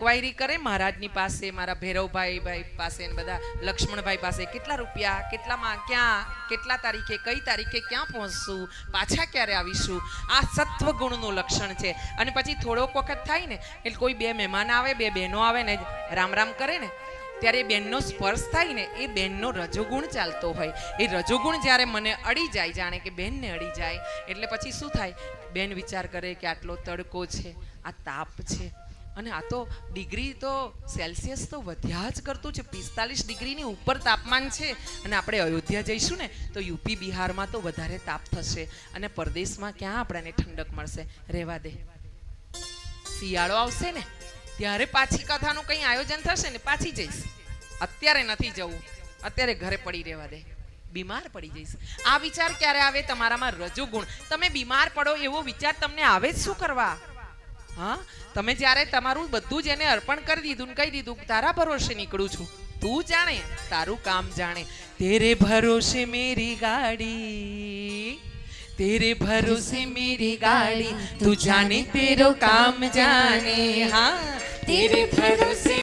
ક્વાયરી કરે, મહારાજની પાસે, મારા ભૈરવભાઈ ભાઈ પાસે બધા, લક્ષ્મણભાઈ પાસે, કેટલા રૂપિયા, કેટલામાં, ક્યાં, કેટલા તારીખે, કઈ તારીખે ક્યાં પહોંચશું, પાછા ક્યારે આવીશું? આ સત્વગુણનું લક્ષણ છે. અને પછી થોડોક વખત થાય ને, એટલે કોઈ બે મહેમાન આવે, બે બહેનો આવે ને, રામ રામ કરે ને, ત્યારે બેનનો સ્પર્શ થાય ને, એ બેનનો રજોગુણ ચાલતો હોય. એ રજોગુણ જ્યારે મને અડી જાય, જાણે કે બેનને અડી જાય, એટલે પછી શું થાય? બેન વિચાર કરે કે આટલો તડકો છે, આ તાપ છે અને આ તો ડિગ્રી તો સેલ્સિયસ તો વધ્યા જ કરતું છે. પિસ્તાલીસ ડિગ્રીની ઉપર તાપમાન છે. અને આપણે અયોધ્યા જઈશું ને, તો યુપી બિહારમાં તો વધારે તાપ થશે. અને પરદેશમાં ક્યાં આપણને ઠંડક મળશે? રહેવા દે. શિયાળો આવશે ને, ત્યારે પાછી કથાનું કંઈ આયોજન થશે ને, પાછી જઈશ. અત્યારે નથી જવું. અત્યારે ઘરે પડી રહેવા દે. બીમાર પડી જઈશ. આ વિચાર ક્યારે આવે? તમારામાં રજોગુણ. તમે બીમાર પડો એવો વિચાર તમને આવે જ શું કરવા? હા? તમે જ્યારે તમારું બધું જ એને અર્પણ કરી દીધું કહી દીધું તારા ભરોસે નીકળું છું, તું જાણે, તારું કામ જાણે. તેરે ભરોસે મેરી ગાડી, તેરે ભરોસે મેરી ગાડી, તું જાણે તેરો કામ જાણે. હા? તેરે ભરોસે